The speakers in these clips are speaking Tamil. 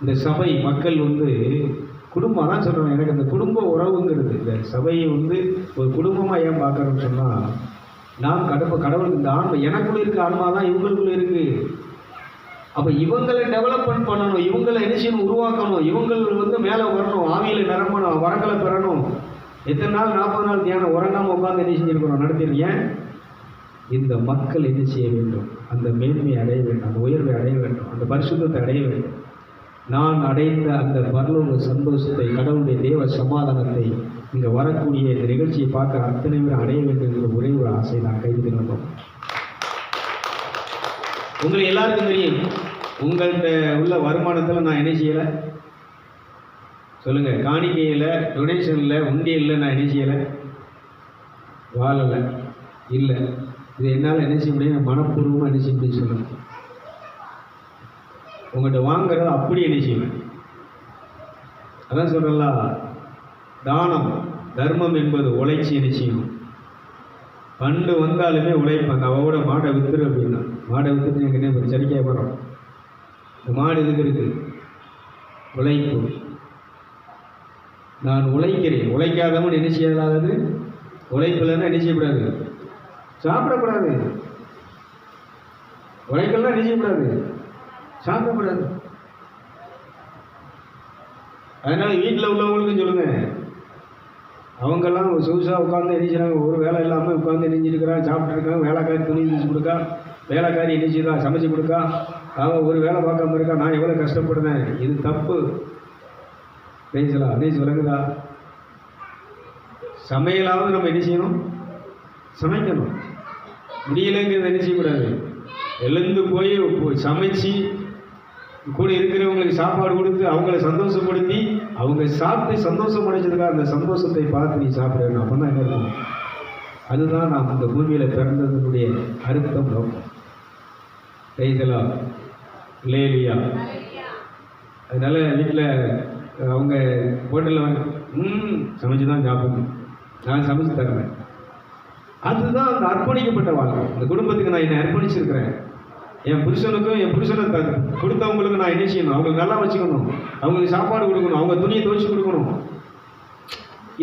இந்த சபை மக்கள் வந்து குடும்பம் தான் சொல்கிறேன் எனக்கு அந்த குடும்ப உறவுங்கிறது இந்த சபையை வந்து ஒரு குடும்பமாக ஏன் பார்க்குறோன்னு சொன்னால் நாம் கடவுள் கடவுளுக்கு இந்த ஆன்மை எனக்குள்ளே இருக்க ஆன்மா தான் இவங்களுக்குள்ளே இருக்குது அப்போ இவங்களை டெவலப்மெண்ட் பண்ணணும் இவங்களை என்ன உருவாக்கணும் இவங்கள் வந்து மேலே வரணும் ஆவியில் நிரம்பணும் வரங்களை பெறணும். எத்தனை நாள் நாற்பது நாள் தியானம் உறங்காமல் உட்காந்து என்ன செஞ்சிருக்கிறோம் நடத்திருக்கேன் இந்த மக்கள் என்ன செய்ய வேண்டும்? அந்த மேன்மையை அடைய வேண்டும் அந்த உயர்வை அடைய வேண்டும் அந்த பரிசுத்தத்தை அடைய வேண்டும். நான் அடைந்த அந்த பரலோக சந்தோஷத்தை கடவுளுடைய தேவ சமாதானத்தை இங்கே வரக்கூடிய இந்த நிகழ்ச்சியை பார்க்குற அத்தனை பேர் அடைய வேண்டும் என்ற ஒரே ஒரு ஆசை நான் கைது வந்தோம் உங்களை எல்லாருக்கும் தெரியும். உங்கள்கிட்ட உள்ள வருமானத்தில் நான் என்ன செய்யலை? சொல்லுங்கள் காணிக்கையில் டொனேஷனில் உண்டியலில் நான் என்ன செய்யலை? வாழலை. இல்லை. இது என்னால் என்ன செய்ய முடியும்? மனப்பூர்வமாக என்ன செய்ய முடியும் சொல்லுங்கள் உங்கள்கிட்ட வாங்குறத அப்படி என்ன செய்வேன்? அதான் சொல்கிறல்ல தானம் தர்மம் என்பது உழைச்சி என்ன செய்யணும்? பண்டு வந்தாலுமே உழைப்பாங்க அவட மாடை வித்துரு அப்படின்னா. மாடை வித்துட்டு எனக்கு என்ன ஒரு போகிறோம் இந்த மாடு எதுக்கு இருக்கு? உழைப்பு. நான் உழைக்கிறேன். உழைக்காதவன் என்ன செய்யலாதது? உழைப்பில்லைன்னா என்ன செய்யக்கூடாது? சாப்பிடக்கூடாது. உழைக்கலாம் என்ன செய்யக்கூடாது? சாப்பிடக்கூடாது. அதனால வீட்டில் உள்ளவங்களுக்கும் சொல்லுங்க. அவங்கெல்லாம் சொகுசாக உட்காந்து எரிஞ்சிறாங்க ஒரு வேலை இல்லாமல் உட்காந்து எரிஞ்சிருக்கிறான் சாப்பிட்ருக்கான் வேலைக்காரி துணி தூசி கொடுக்கா வேலைக்காரி எரிஞ்சிருக்கா சமைச்சு கொடுக்கா. அவன் ஒரு வேலை பார்க்காம இருக்கா நான் எவ்வளோ கஷ்டப்படுறேன் இது தப்பு. பேசலாம் அனேஜ் விளங்குதா? சமையலாவது நம்ம என்ன செய்யணும்? சமைக்கணும். முடியலைங்கிறத என்ன செய்யக்கூடாது? எழுந்து போய் போய் சமைச்சு கூட இருக்கிறவங்களுக்கு சாப்பாடு கொடுத்து அவங்கள சந்தோஷப்படுத்தி அவங்க சாப்பிட்டு சந்தோஷம் அடைஞ்சதுக்காக அந்த சந்தோஷத்தை பார்த்து நீ சாப்பிடணும் அப்போ தான் என்ன இருக்கும்? அதுதான் நாம் இந்த பூமியில் பிறந்ததனுடைய அர்த்தம் நோக்கம். கைதலா லேலியா அதனால் வீட்டில் அவங்க ஹோட்டலில் வாங்க ம் சமைச்சு தான் சாப்பிடணும். நான் சமைச்சு தருவேன். அதுதான் அந்த அர்ப்பணிக்கப்பட்ட வாழ்க்கை. இந்த குடும்பத்துக்கு நான் என்னை அர்ப்பணிச்சிருக்கிறேன். என் புருஷனுக்கும் என் புருஷனை கொடுத்தவங்களுக்கு நான் என்ன செய்யணும்? அவங்களுக்கு நல்லா வச்சுக்கணும். அவங்களுக்கு சாப்பாடு கொடுக்கணும். அவங்க துணியை துவைச்சு கொடுக்கணும்.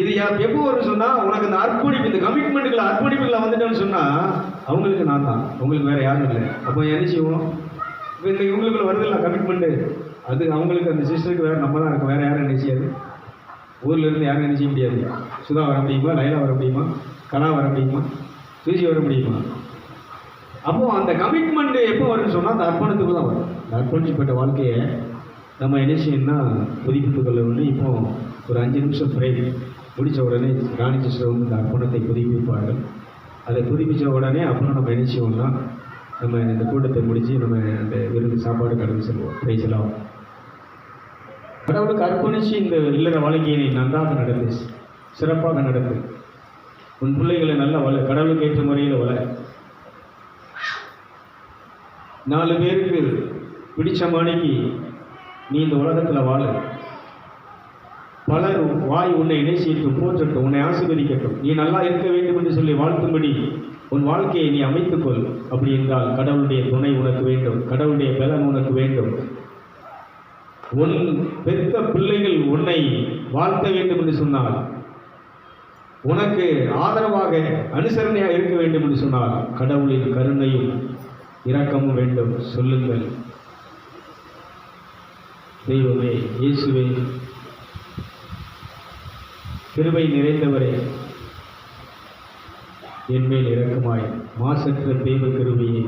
இது எப்போ வரும்னு சொன்னால் உனக்கு இந்த அர்ப்பணிப்பு இந்த கமிட்மெண்ட்டுகளை அர்ப்பணிப்புகளை வந்துட்டேன்னு சொன்னால் அவங்களுக்கு நான் தான். உங்களுக்கு வேறு யாரும் இல்லை. அப்போ என்ன செய்வோம்? இப்போ இந்த இவங்களுக்குள்ள வருதில்ல கமிட்மெண்ட்டு அது அவங்களுக்கு அந்த சிஸ்டருக்கு வேறு நம்ம தான் இருக்கும் வேறு யாரும் என்ன செய்யாது? ஊர்ல இருந்து யாரும் என்ன செய்ய முடியாது. சுதா வர முடியுமா? லைலா வர முடியுமா? கலா வர முடியுமா? சூசி வர முடியுமா? அப்போ அந்த கமிட்மெண்ட் எப்போ வரும்னு சொன்னால் அந்த அர்ப்பணத்துக்கு தான் வரும். இந்த அர்ப்பணிக்கப்பட்ட வாழ்க்கையை நம்ம என்ன செய்யணும்னா புதுப்பித்து வந்து இப்போ ஒரு அஞ்சு நிமிஷம் பிரேக் முடித்த உடனே ராணி சிஸ்டர் வந்து இந்த அர்ப்பணத்தை புதுப்பிப்பார்கள். அதை புதுப்பித்த உடனே அப்புறம் நம்ம என்ன செய்வோம்னா நம்ம இந்த கூட்டத்தை முடித்து நம்ம அந்த விருந்து சாப்பாடு கடந்து செல்வோம். பேசலாம். கடவுளுக்கு அர்ப்பணித்து இந்த இல்லற வாழ்க்கையை நன்றாக நடந்து சிறப்பாக நடந்து உன் பிள்ளைகளை நல்லா வள கடவுளுக்கு ஏற்ற முறையில் வள. நாலு பேருக்கு பிடிச்ச மாணிக்கு நீ இந்த உலகத்தில் வாழ. பலர் வாய் உன்னை நேசித்து போற்றட்டும் உன்னை ஆசீர்வதிக்கட்டும். நீ நல்லா இருக்க வேண்டும் என்று சொல்லி வாழ்த்தும்படி உன் வாழ்க்கையை நீ அமைத்துக்கொள் அப்படி என்றால் கடவுளுடைய துணை உனக்கு வேண்டும். கடவுளுடைய பலன் உனக்கு வேண்டும். உன் பெத்த பிள்ளைகள் உன்னை வாழ்த்த வேண்டும் என்று சொன்னால் உனக்கு ஆதரவாக அனுசரணையாக இருக்க வேண்டும் என்று சொன்னால் கடவுளின் கருணையும் இரக்கம் வேண்டும். சொல்லுங்கள். தெய்வமே இயேசுவே கிருபை நிறைந்தவரே என்மேல் இரக்கமாய் மாசற்ற தெய்வ கிருபையே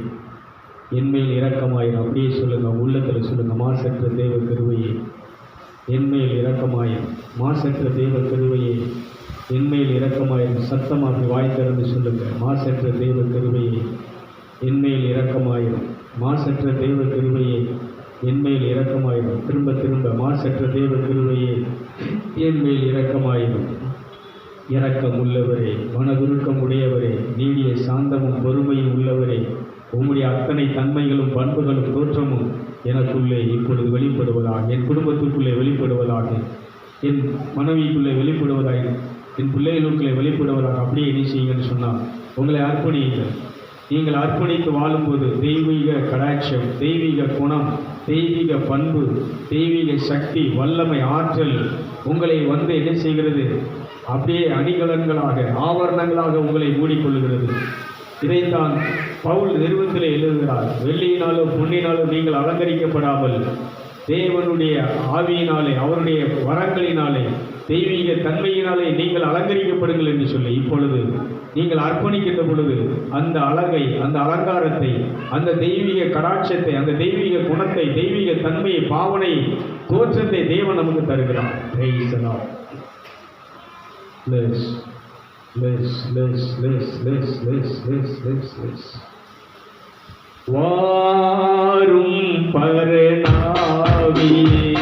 என்மேல் இரக்கமாயிரும் அப்படியே சொல்லுங்க உள்ளத்தில் சொல்லுங்க மாசற்ற தெய்வ கிருபையே என்மேல் இரக்கமாயிரும் மாசற்ற தெய்வ கிருபையே என்மேல் இரக்கமாயிரும் சத்தமாக வாய் திறந்து சொல்லுங்க மாசற்ற தெய்வ கிருபையே. என்மேல் இரக்கமாயிரும். மாசற்ற தெய்வ கிருபையே என்மேல் இரக்கமாயிடும் திரும்ப திரும்ப மாசற்ற தெய்வ கிருபையே என்மேல் இரக்கமாயிடும் இரக்கம் உள்ளவரே மனதுருக்கம் உடையவரே நீடிய சாந்தமும் பொறுமையும் உள்ளவரே உம்முடைய அத்தனை தன்மைகளும் பண்புகளும் தோற்றமும் எனக்குள்ளே இப்பொழுது வெளிப்படுவதாக என் குடும்பத்திற்குள்ளே வெளிப்படுவதாக என் மனைவிக்குள்ளே வெளிப்படுவதாக என் பிள்ளைகளுக்குள்ளே வெளிப்படுவதாக அப்படியே என்ன செய்யுங்கன்னு சொன்னால் உங்களை அர்ப்பணியுங்கள். நீங்கள் அர்ப்பணித்து வாழும்போது தெய்வீக கடாட்சம் தெய்வீக குணம் தெய்வீக பண்பு தெய்வீக சக்தி வல்லமை ஆற்றல் உங்களை வந்து என்ன செய்கிறது? அப்படியே அணிகலன்களாக ஆவரணங்களாக உங்களை மூடிக்கொள்கிறது இதைத்தான் பவுல் நிறுவனத்தில் எழுதுகிறார். வெள்ளியினாலும் பொன்னினாலும் நீங்கள் அலங்கரிக்கப்படாமல் தேவனுடைய ஆவியினாலே அவருடைய வரங்களினாலே தெய்வீக தன்மையினாலே நீங்கள் அலங்கரிக்கப்படுங்கள் என்று சொல்லி இப்பொழுது நீங்கள் அர்ப்பணிக்கின்ற பொழுது அந்த அழகை அந்த அலங்காரத்தை அந்த தெய்வீக கடாட்சத்தை அந்த தெய்வீக குணத்தை தெய்வீக தன்மையை பாவனை தோற்றத்தை தேவன் நமக்கு தருகிறான் வாரும் பரணா रे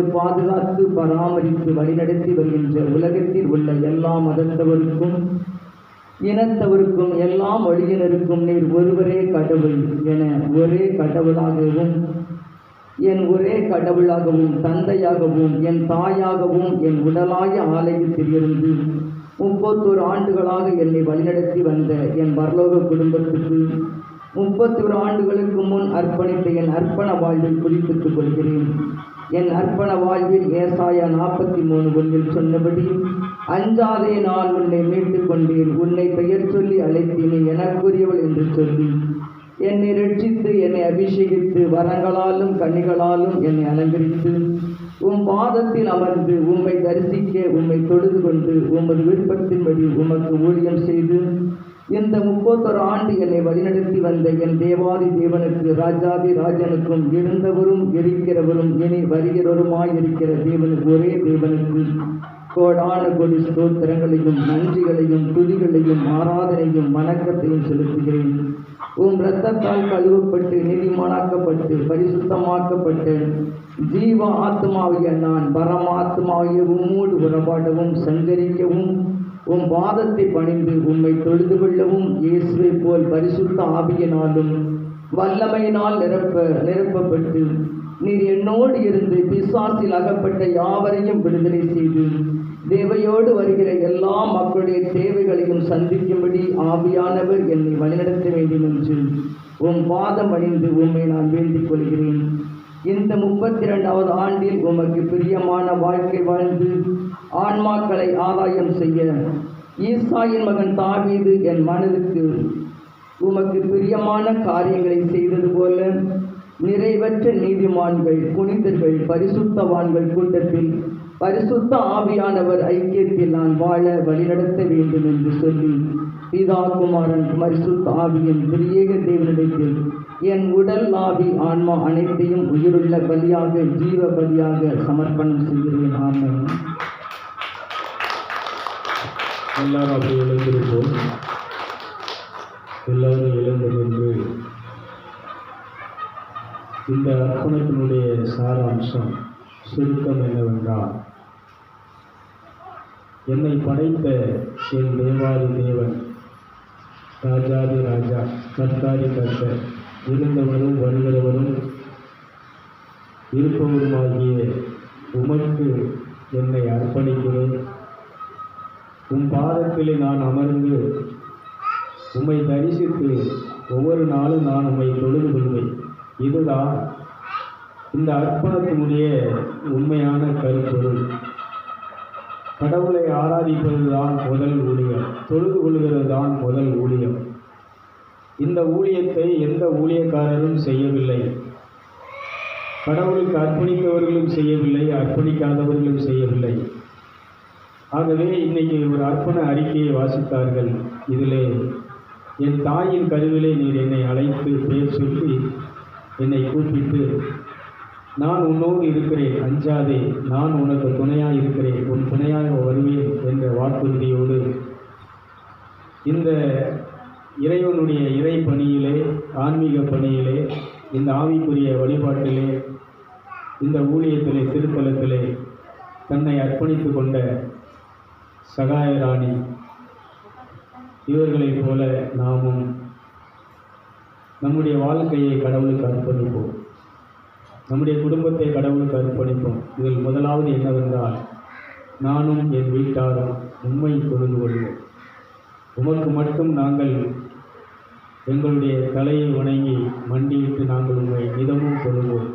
அவர் பாதுகாத்து பராமரித்து வழிநடத்தி வருகின்ற உலகத்தில் உள்ள எல்லா மதத்தவருக்கும் இனத்தவருக்கும் எல்லா மொழியினருக்கும் நீர் ஒருவரே கடவுள் என ஒரே கடவுளாகவும் என் ஒரே கடவுளாகவும் தந்தையாகவும் என் தாயாகவும் என் உடலாய ஆலயத்தில் இருந்து முப்பத்தோரு ஆண்டுகளாக என்னை வழிநடத்தி வந்த என் பரலோக குடும்பத்துக்கு முப்பத்தொரு ஆண்டுகளுக்கு முன் அர்ப்பணித்த என் அர்ப்பண வாழ்வில் குறிப்பிட்டுக் கொள்கிறேன். என் அர்ப்பண வாழ்வில் ஏசாயா நாற்பத்தி மூணு ஒன்றில் சொன்னபடி அஞ்சாதே நான் உன்னை மீட்டுக் கொண்டேன். உன்னை பெயர் சொல்லி அழைத்தேனே எனக்குரியவள் என்று சொல்லி என்னை ரட்சித்து என்னை அபிஷேகித்து வரங்களாலும் கனிகளாலும் என்னை அலங்கரித்து உம் பாதத்தில் அமர்ந்து உம்மை தரிசிக்க உம்மை தொழுது கொண்டு உமது விருப்பத்தின்படி உமக்கு ஊழியம் செய்து இந்த முப்பத்தொரு ஆண்டு என்னை வழிநடத்தி வந்த என் தேவாதி தேவனுக்கு ராஜாதி ராஜனுக்கும் இருந்தவரும் இருக்கிறவரும் இனி வருகிறவருமாய் இருக்கிற தேவனுக்கு ஒரே தேவனுக்கு கோடான கொடி ஸ்தோத்திரங்களையும் நன்றிகளையும் துதிகளையும் ஆராதனையும் வணக்கத்தையும் செலுத்துகிறேன். உன் இரத்தத்தால் கழுவப்பட்டு நீதிமானாக்கப்பட்டு பரிசுத்தமாக்கப்பட்டு ஜீவ ஆத்மாவிய நான் பரமாத்மாவிய உம்மோடு உறவாடவும் சஞ்சரிக்கவும் உம் பாதத்தை பணிந்து உம்மை தொழுது கொள்ளவும் இயேசுவை போல் பரிசுத்த ஆவியினாலும் வல்லமையினால் நிரப்ப நிரப்பப்பட்டு நீர் என்னோடு இருந்து பிசாசில் அகப்பட்ட யாவரையும் விடுதலை செய்து தேவையோடு வருகிற எல்லா மக்களுடைய தேவைகளையும் சந்திக்கும்படி ஆவியானவர் என்னை வழிநடத்த வேண்டும் என்று உம் பாதம் அணிந்து உம்மை நான் வேண்டிக் கொள்கிறேன். இந்த முப்பத்தி இரண்டாவது ஆண்டில் உமக்கு பிரியமான வாழ்க்கை வாழ்ந்து ஆன்மாக்களை ஆதாயம் செய்ய. ஈசாயின் மகன் தாவீது என் மனதுக்கு உமக்கு பிரியமான காரியங்களை செய்தது போல நிறைவற்ற நீதிமான்கள் புனிதர்கள் பரிசுத்தவான்கள் கூட்டத்தில் பரிசுத்த ஆவியானவர் ஐக்கியத்தில் நான் வாழ வழிநடத்த வேண்டும் என்று சொல்லி பிதா குமாரன் பரிசுத்த ஆவியின் பிரியேக தேவனிடத்தில் என் உடல் ஆவி ஆன்மா அனைத்தையும் உயிருள்ள பலியாக ஜீவ பலியாக சமர்ப்பணம் செய்கிறேன். ஆமாம் எல்லாரும் அப்படி எழுந்திருப்போம் எல்லாரும் எழுந்து இந்த அர்ப்பணத்தினுடைய சாராம்சம் சுருக்கம் என்னவென்றால் என்னை படைத்த என் தேவாதி தேவன் ராஜாதி ராஜா கர்த்தாதி கர்த்தர் இருந்தவரும் வருகிறவரும் இருப்பவருமாகிய உமக்கு என்னை அர்ப்பணிக்கிறேன். உம் பாதத்திலே நான் அமர்ந்து உம்மை தரிசித்து ஒவ்வொரு நாளும் நான் உம்மை தொழுது கொள்வேன். இதுதான் இந்த அர்ப்பணத்தினுடைய உண்மையான கருப்பொருள். கடவுளை ஆராதிப்பதுதான் முதல் ஊழியம். தொழுது கொள்கிறது தான் முதல் ஊழியம். இந்த ஊழியத்தை எந்த ஊழியக்காரரும் செய்யவில்லை. கடவுளுக்கு அர்ப்பணித்தவர்களும் செய்யவில்லை அர்ப்பணிக்காதவர்களும் செய்யவில்லை. ஆகவே இன்னைக்கு ஒரு அர்ப்பண அறிக்கையை வாசித்தார்கள். இதிலே என் தாயின் கருவிலே நீர் என்னை அழைத்து பேர் சொல்லி என்னை கூப்பிட்டு நான் உன்னோடு இருக்கிறேன் அஞ்சாதே நான் உனக்கு துணையாக இருக்கிறேன் உன் துணையாக வருவேன் என்ற வாக்குறுதியோடு இந்த இறைவனுடைய இறை பணியிலே ஆன்மீக பணியிலே இந்த ஆவிக்குரிய வழிபாட்டிலே இந்த ஊழியத்திலே திருத்தலத்திலே தன்னை அர்ப்பணித்து கொண்ட சகாயராணி இவர்களைப் போல நாமும் நம்முடைய வாழ்க்கையை கடவுளுக்கு அர்ப்பணிப்போம். நம்முடைய குடும்பத்தை கடவுளுக்கு அர்ப்பணிப்போம். இதில் முதலாவது என்னவென்றால் நானும் என் வீட்டாரும் உண்மை தொழுது கொள்வோம். உமக்கு மட்டும் நாங்கள் எங்களுடைய தலையை வணங்கி மண்டியிட்டு நாங்கள் உண்மை இதமும் தொழுவோம்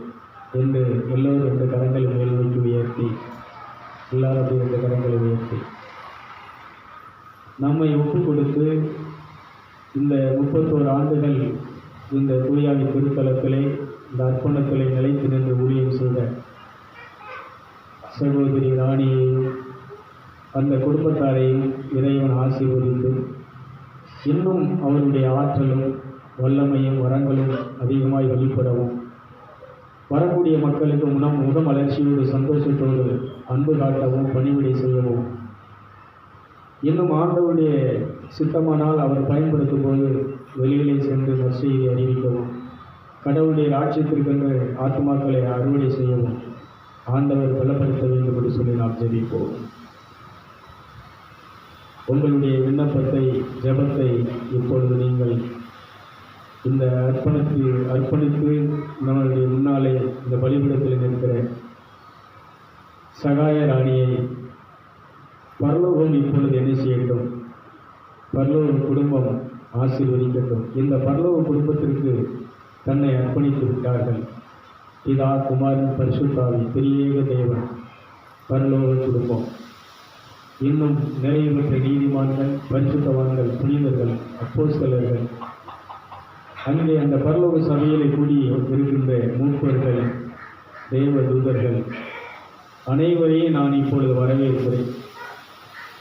என்று எல்லோரும் இந்த கரங்களை மேல் நோக்கி உயர்த்தி எல்லாரும் இந்த கரங்களை உயர்த்தி. நம்மை ஒப்புக் கொடுத்து இந்த முப்பத்தோரு ஆண்டுகள் இந்த தூயாவி திருத்தலத்திலே இந்த அர்ப்பணத்திலே நிலைத்து நின்று ஊழியம் செய்த சகோதரி ராணியையும் அந்த குடும்பத்தாரையும் இறைவன் ஆசீர்வதித்து இன்னும் அவருடைய ஆற்றலும் வல்லமையும் வரங்களும் அதிகமாய் வெளிப்படவும். வரக்கூடிய மக்களுக்கு முனம் முகமலர்ச்சியோடு சந்தோஷத்தோடு அன்பு காட்டவும் பணிவிடை செய்யவும். இன்னும் ஆண்டவுடைய சித்தமானால் அவர் பயன்படுத்தும் போது வெளியிலே சென்று நற்செய்தியை அறிவிக்கவும் கடவுளுடைய ராட்சியத்திற்கென்று ஆத்மாக்களை அறுவடை செய்யவும் ஆண்டவர் பலப்படுத்த வேண்டும் என்று சொல்லி நாம் ஜெபிப்போம். உங்களுடைய விண்ணப்பத்தை ஜெபத்தை இப்பொழுது நீங்கள் இந்த அர்ப்பணித்து அர்ப்பணித்து நம்மளுடைய முன்னாலே இந்த பலிபீடத்தில் நிற்கிற சகாய ராணியை பரலோகம் இப்பொழுது என்ன செய்யட்டும்? பரலோக குடும்பம் ஆசீர்வதிக்கட்டும். இந்த பரலோக குடும்பத்திற்கு தன்னை அர்ப்பணித்து விட்டார்கள். பிதா குமாரின் பரிசுத்தாவி பெரியேக தேவன் பரலோக குடும்பம். இன்னும் நிறைய பெற்ற நீதிமான்கள் பரிசுத்தவான்கள் புனிதர்கள் அப்போஸ்தலர்கள். அங்கே அந்த பரலோக சபையிலே கூடி இருக்கின்ற மூப்பர்கள் தேவ தூதர்கள் அனைவரையும் நான் இப்பொழுது வரவேற்கிறேன்.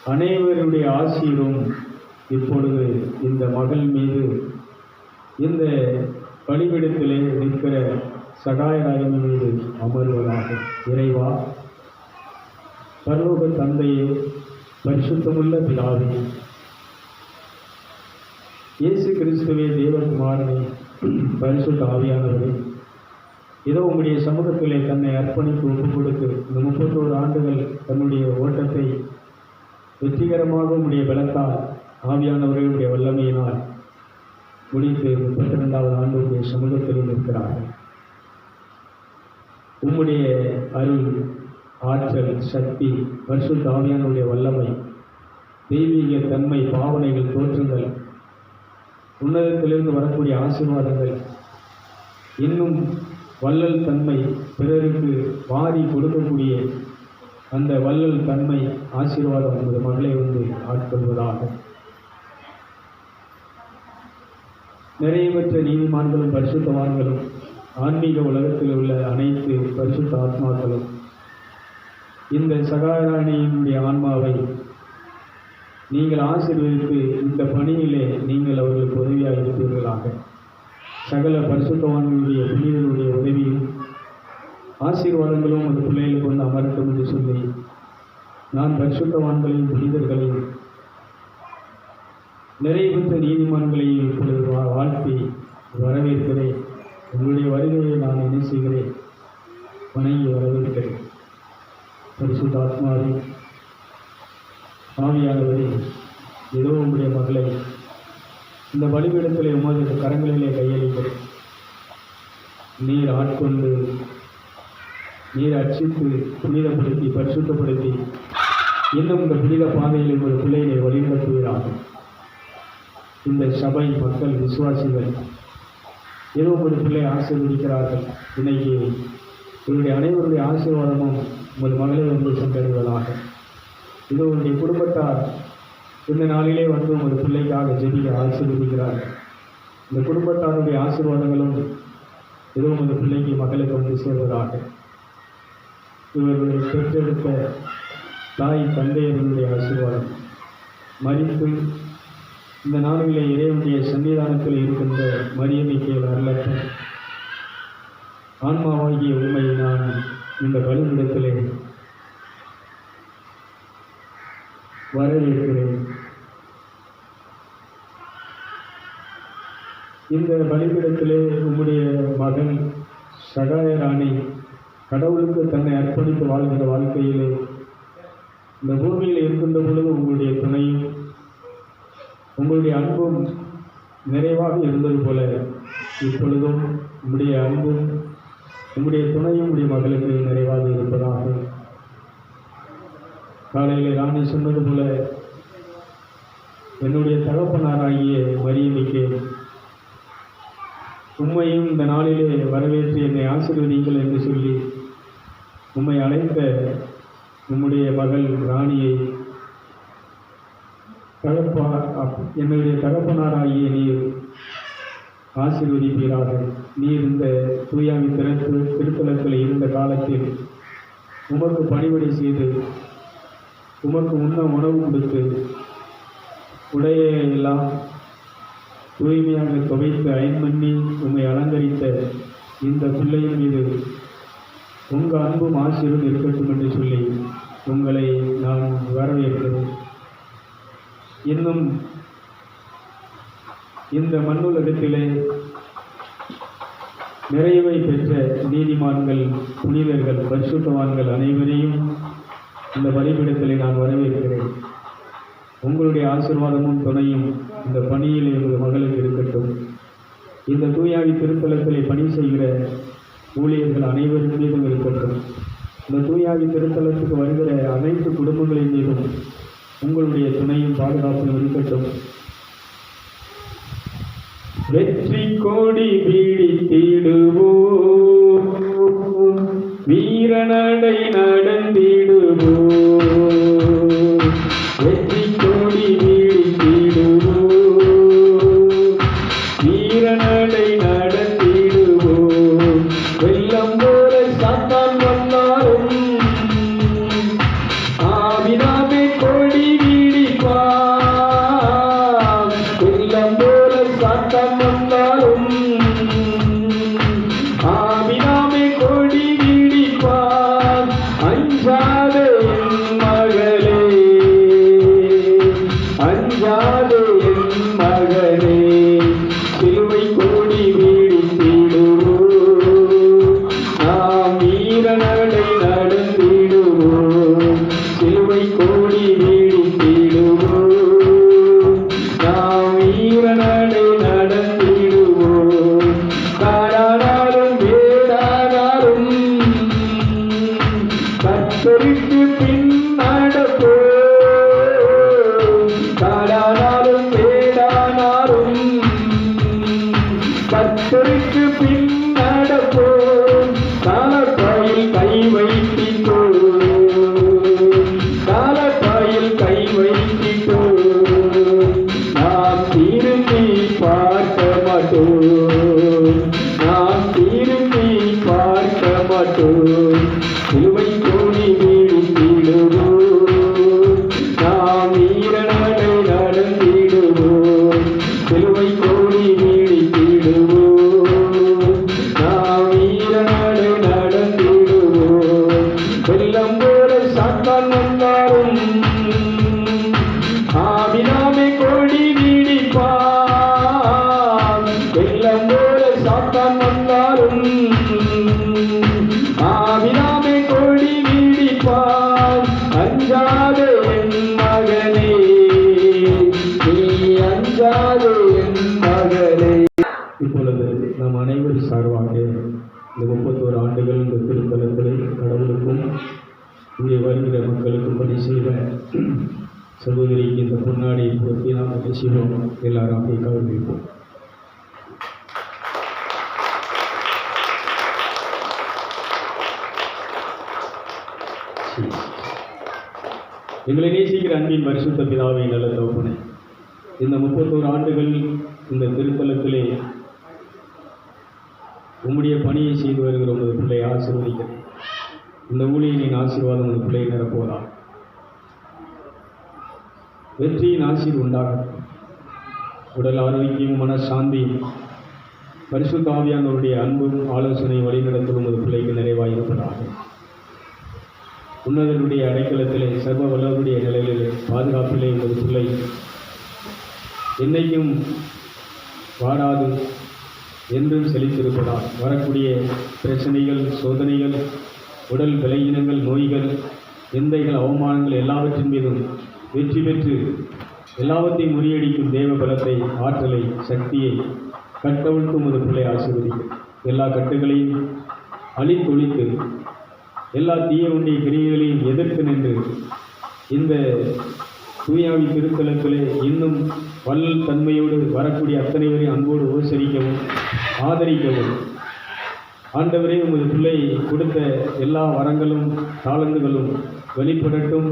அனைவருடைய ஆசீரும் இப்பொழுது இந்த மகள் மீது. இந்த பலிபிடத்திலே நிற்கிற சகாயராஜன் மீது அமர்வதாக. இறைவா பரலோக தந்தையே பரிசுத்தமுள்ள பிதாவே இயேசு கிறிஸ்துவே தேவகுமாரனே பரிசுத்த ஆவியானவரே இதோ உங்களுடைய சமூகத்திலே தன்னை அர்ப்பணித்து ஒப்புக் கொடுத்து இந்த முப்பத்தோரு ஆண்டுகள் தன்னுடைய ஓட்டத்தை வெற்றிகரமாக உடைய பலத்தால் ஆவியானவர்களுடைய வல்லமையினால் முடித்து முப்பத்தி ரெண்டாவது ஆண்டுடைய சமூகத்தில் இருக்கிறார்கள். உம்முடைய அருள் ஆற்றல் சக்தி பரிசுத்த ஆவியானுடைய வல்லமை தெய்வீக தன்மை பாவனைகள் தோற்றங்கள். உன்னதத்திலிருந்து வரக்கூடிய ஆசீர்வாதங்கள் இன்னும் வள்ளல் தன்மை பிறருக்கு வாரி கொடுக்கக்கூடிய அந்த வள்ளல் தன்மை ஆசீர்வாதம் உமது மகளை வந்து ஆட்கொள்வதாக. நிறைவேற்ற நீதிமான்களும் பரிசுத்தவான்களும் ஆன்மீக உலகத்தில் உள்ள அனைத்து பரிசுத்த ஆத்மாக்களும் இந்த சகாராணியினுடைய ஆன்மாவை நீங்கள் ஆசீர்வதித்து இந்த பணியிலே நீங்கள் அவர்களுக்கு உதவியாக இருப்பீர்களாக சகல பரிசுத்தவான்களுடைய புனிதர்களுடைய உதவியும் ஆசீர்வாதங்களும் அந்த பிள்ளைகளுக்கு வந்து அமரட்டும் என்று சொல்லி நான் பரிசுத்தவான்களையும் புனிதர்களையும் நிறைவேற்ற நீதிமான்களையும் இப்பொழுது வா- வாழ்த்தி வரவேற்கிறேன். உங்களுடைய வருகையை நான் என்ன செய்கிறேன்? வணங்கி வரவேற்கிறேன். பரிசுத்த ஆத்மாவை ஆவியானவரே ஏதோ உங்களுடைய மகளை இந்த பலிபீடத்திலே உமது கரங்களிலே கையளிக்கிறேன். நீர் ஆட்கொண்டு நீர் அர்ச்சித்து புனிதப்படுத்தி பரிசுத்தப்படுத்தி இன்னும் இந்த புனித பாதையில் உங்கள் பிள்ளைகளை வழிநடத்துவீராக. இந்த சபை மக்கள் விசுவாசிகள் ஏதோ ஒரு பிள்ளை ஆசீர்வதிக்கிறார்கள். இன்னைக்கு இவருடைய அனைவருடைய ஆசீர்வாதமும் உங்கள் மகளை வந்து சென்றடைவதாக. இது உங்களுடைய குடும்பத்தார் இந்த நாளிலே வந்து உங்கள் பிள்ளைக்காக ஜெபிக்க ஆசீர்வதிக்கிறார்கள் இந்த குடும்பத்தாருடைய ஆசீர்வாதங்களும் எதுவும் உங்கள் பிள்ளைக்கு மகளுக்கு வந்து சேர்வதாக. இவர்களை பெற்றெடுத்த தாய் தந்தையர்களுடைய ஆசீர்வாதம். மதிப்பு இந்த நாடுகளை இறைவனுடைய சன்னிதானத்தில் இருக்கின்ற மரியமிக்கையில் வரலாற்று ஆன்மாவாகிய உண்மையை நான் இந்த வழிவிடத்திலே வரவேற்கிறேன். இந்த பலிபீடத்திலே உம்முடைய மகன் சகாய ராணி கடவுளுக்கு தன்னை அர்ப்பணித்து வாழ்கிற வாழ்க்கையிலே இந்த பூமியில் இருக்கின்ற பொழுது உங்களுடைய துணையும் உங்களுடைய அன்பும் நிறைவாக இருந்தது போல இப்பொழுதும் உங்களுடைய அன்பும் உங்களுடைய துணையும் உடைய மகளுக்கு நிறைவாக இருப்பதாக. காலையில் ராணி சொன்னது போல என்னுடைய தகப்பனாராகிய மரியமைக்கு உண்மையும் இந்த நாளிலே வரவேற்று என்னை ஆசீர்வதிங்கள் என்று சொல்லி உம்மை அழைத்த உம்முடைய மகள் ராணியை தகப்பா அப்- என்னுடைய தகப்பனாராகிய நீர் ஆசீர்வதிப்பீராக. நீர் இந்த தூயாமி திறத்து திருத்தலத்தில் இருந்த காலத்தில் உமக்கு பணிபடி செய்து உமக்கு உண்ண உணவு கொடுத்து உடையை எல்லாம் தூய்மையாக துவைத்து அயன்மண்ணி உம்மை அலங்கரித்த இந்த பிள்ளையின் மீது உங்கள் அன்பும் ஆசிரியரும் இருக்கட்டும் என்று சொல்லி உங்களை நான் வரவேற்கிறோம் இன்னும் இந்த மண்ணுலகத்திலே நிறைவை பெற்ற நீதிமான்கள் புனிதர்கள் பரிசுத்தவான்கள் அனைவரையும் இந்த பலிபீடத்திலே நான் வரவேற்கிறேன். உங்களுடைய ஆசீர்வாதமும் துணையும் இந்த பணியில் எங்கள் மகளுக்கு இருக்கட்டும். இந்த தூயாவி திருத்தலத்திலே பணி செய்கிற ஊழியர்கள் அனைவரின் மீதும் இருக்கட்டும் இந்த தூயாவி திருத்தலத்துக்கு வருகிற அனைத்து குடும்பங்களின் மீதும் உங்களுடைய துணையும் பாதுகாப்பும் இருக்கட்டும். வெற்றி கோடி பீடித்திடுவோம் வீரநடை நாடு சாத்தான் வந்தாலும் ஆவினாமே கோடி வீடிப்பார் அஞ்சாதே என் மகனே நீ அஞ்சாதே என் மகனே. இப்பொழுது நம் அனைவரும் சார்பாக இந்த முப்பத்தோரு ஆண்டுகள் இந்த திருத்தலத்தில் கடவுளுக்கும் இங்கே வருகிற மக்களுக்கும் பணி செய்த சகோதரிக்கு இந்த பொன்னாடியை பொருத்தி நாம் என்ன செய்வோம் எல்லாரும் அப்படியே கவனிப்போம். எங்களை நேசிக்கிற அன்பின் பரிசுத்த பிதாவை நல்ல தகப்பனே. இந்த முப்பத்தோரு ஆண்டுகள் இந்த திருத்தலத்திலே உம்முடைய பணியை செய்து வருகிற உமது பிள்ளையை ஆசீர்வதிக்கிறேன் இந்த ஊழியனின் ஆசீர்வாதம் உங்கள் பிள்ளையை நிரப்புவதா வெற்றியின் ஆசீர் உண்டாகும் உடல் ஆரோக்கியம் மனசாந்தியும் பரிசுத்த ஆவியானவருடைய அன்பும் ஆலோசனை வழிநடத்தும் உமது பிள்ளைக்கு நிறைவாயிருப்பதாக. உன்னதனுடைய அடைக்கலத்திலே சர்வ வல்லவருடைய நிலையிலே பாதுகாப்பிலே உமது பிள்ளை என்னையும் வாடாது என்றும் செழித்திருப்பதால் வரக்கூடிய பிரச்சனைகள் சோதனைகள் உடல் விலையினங்கள் நோய்கள் நிந்தைகள் அவமானங்கள் எல்லாவற்றின் மீதும் வெற்றி பெற்று எல்லாவற்றையும் முறியடிக்கும் தேவ பலத்தை ஆற்றலை சக்தியை கட்டவிழ்க்கும் ஒரு பிள்ளை ஆசீர்வதிக்கும். எல்லா கட்டுகளையும் அழித்தொழித்து எல்லா தீய உண்டிய கிரியைகளையும் எதிர்த்து நின்று இந்த தூயாவி திருத்தலத்திலே இன்னும் வல்லல் தன்மையோடு வரக்கூடிய அத்தனை வரையும் அன்போடு உபசரிக்கவும் ஆதரிக்கவும். ஆண்டவரே உமது பிள்ளை கொடுத்த எல்லா வரங்களும் தாளந்துகளும் வெளிப்படட்டும்.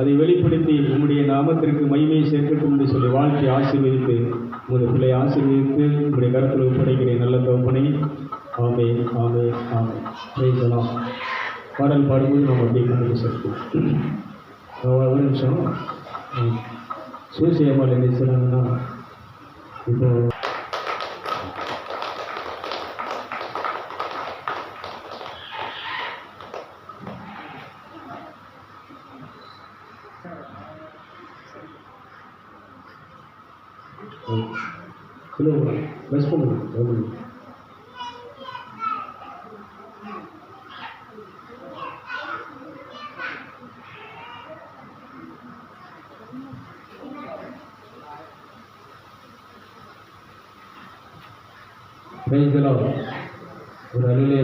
அதை வெளிப்படுத்தி உம்முடைய நாமத்திற்கு மகிமையை சேர்க்கட்டும் என்று சொல்லி வாழ்க்கை ஆசீர்வதித்து உமது பிள்ளை ஆசீர்வதித்து உங்களுடைய கருத்தில் ஒப்படைக்கிறேன். நல்ல தோப்பனை ஆமே ஆமே ஆமே பேசலாம் பாடல் பாடும்போது நம்ம அப்படியே சொல்லுவோம் ஒரு நிமிஷம். சூசி அம்மாவில் என்ன சொன்னாங்கன்னா இப்போ Hello, respond.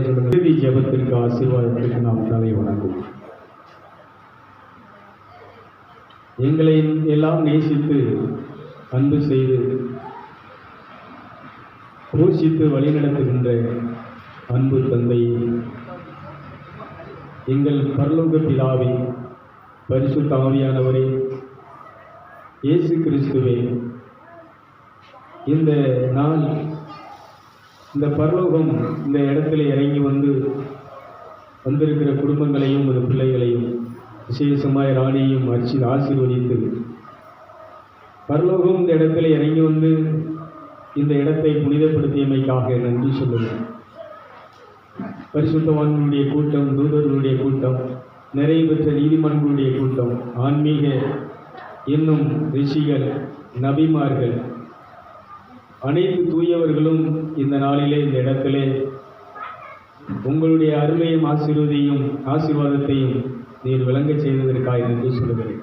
ஒரு அருளைய இறுதி ஜெபத்திற்கு ஆசீர்வாதத்திற்கு நாம் தலை வணங்கும் எங்களை எல்லாம் நேசித்து அன்பு செய்து போஷித்து வழிநடத்துகின்ற அன்பு தந்தை எங்கள் பரலோக பிதாவே பரிசு தாவியானவரே இயேசு கிறிஸ்துவே இந்த நாள் இந்த பரலோகம் இந்த இடத்துல இறங்கி வந்து வந்திருக்கிற குடும்பங்களையும் ஒரு பிள்ளைகளையும் விசேஷமாய் ராணியையும் அர்ச்சி ஆசீர்வதித்து பரலோகம் இந்த இடத்துல இறங்கி வந்து இந்த இடத்தை புனிதப்படுத்தியமைக்காக நன்றி சொல்லுங்கள் பரிசுத்தவான்களுடைய கூட்டம் தூதர்களுடைய கூட்டம் நிறைவு பெற்ற நீதிமன்றங்களுடைய கூட்டம் ஆன்மீக என்னும் ரிஷிகள் நபிமார்கள் அனைத்து தூயவர்களும் இந்த நாளிலே இந்த இடத்திலே உங்களுடைய அருமையும் ஆசீர்வதியும் ஆசீர்வாதத்தையும் நீர் விளங்கச் செய்ததற்காக என்று சொல்லுகிறேன்.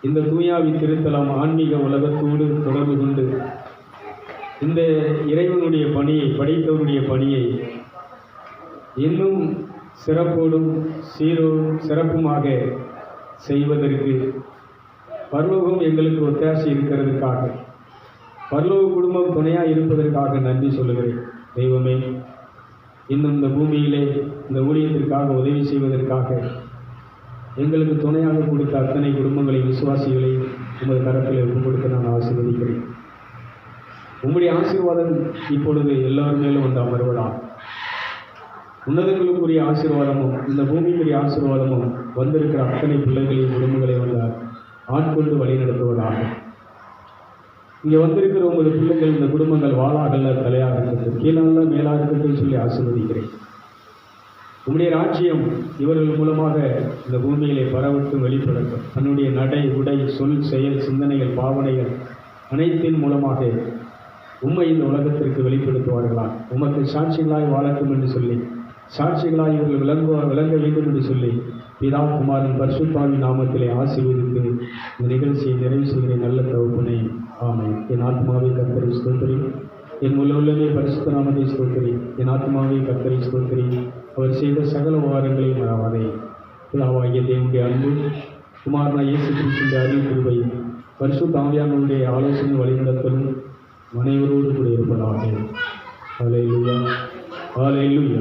இந்த தூயாவி திருத்தலம் ஆன்மீக உலகத்தோடு தொடர்பு கொண்டு இந்த இறைவனுடைய பணியை படைத்தவருடைய பணியை இன்னும் சிறப்போடும் சீரோ சிறப்புமாக செய்வதற்கு பரலோகம் எங்களுக்கு ஒத்தாசை இருக்கிறதுக்காக பரலோக குடும்பம் துணையாக இருப்பதற்காக நன்றி சொல்லுகிறேன். தெய்வமே இன்னும் இந்த பூமியிலே இந்த ஊழியத்திற்காக உதவி செய்வதற்காக எங்களுக்கு துணையாக கொடுத்த அத்தனை குடும்பங்களை விசுவாசிகளை உமது கரத்தில் ஒப்புக் நான் ஆசீர்வதிக்கிறேன். உங்களுடைய ஆசீர்வாதம் இப்பொழுது எல்லார் மேலும் வந்து அமர்வலாம் உன்னதங்களுக்குரிய ஆசீர்வாதமும் இந்த பூமிக்குரிய ஆசீர்வாதமும் வந்திருக்கிற அத்தனை பிள்ளைகளையும் குடும்பங்களை வந்து ஆட்கொண்டு வழிநடத்துவதாக. இங்கே வந்திருக்கிற உமது பிள்ளைகள் இந்த குடும்பங்கள் வாழாகல தலையாக இருக்கட்டும் கீழால மேலாக இருக்கட்டும் சொல்லி ஆசீர்வதிக்கிறேன். உங்களுடைய ராஜ்யம் இவர்கள் மூலமாக இந்த பூமியிலே பரவிட்டு வெளிப்படட்டும். தன்னுடைய நடை உடை சொல் செயல் சிந்தனைகள் பாவனைகள் அனைத்தின் மூலமாக உண்மை இந்த உலகத்திற்கு வெளிப்படுத்துவார்களா? உமக்கு சாட்சிகளாய் வாழட்டும் என்று சொல்லி சாட்சிகளாய் இவர்கள் விளங்குவா விளங்க வேண்டும் என்று சொல்லி பிதாகுமாரின் பரிசுத்தாவி நாமத்திலே ஆசீர்வதித்து இந்த நிகழ்ச்சியை நிறைவு செய்கிற நல்ல தகுப்பனை. ஆமை என் ஆத்மாவை கத்தரி ஸ்தோத்திரி. என் உள்ளமே பரிசுத்த நாமத்தை ஸ்தோத்திரி. என் ஆத்மாவை கத்தரி ஸ்தோத்திரி. அவர் செய்த சகல உபகாரங்களையும் மறவாதே. பிதாவாகிய தேவனுடைய அன்பு குமாரனா இயேசு கிறிஸ்துவின் அறிவு கிருபை பரிசுத்த ஆவியானவருடைய ஆலோசனை வழிநடத்தலும் அனைவரோடு கூட இருப்பதாக. ஹalleluya. ஹalleluya.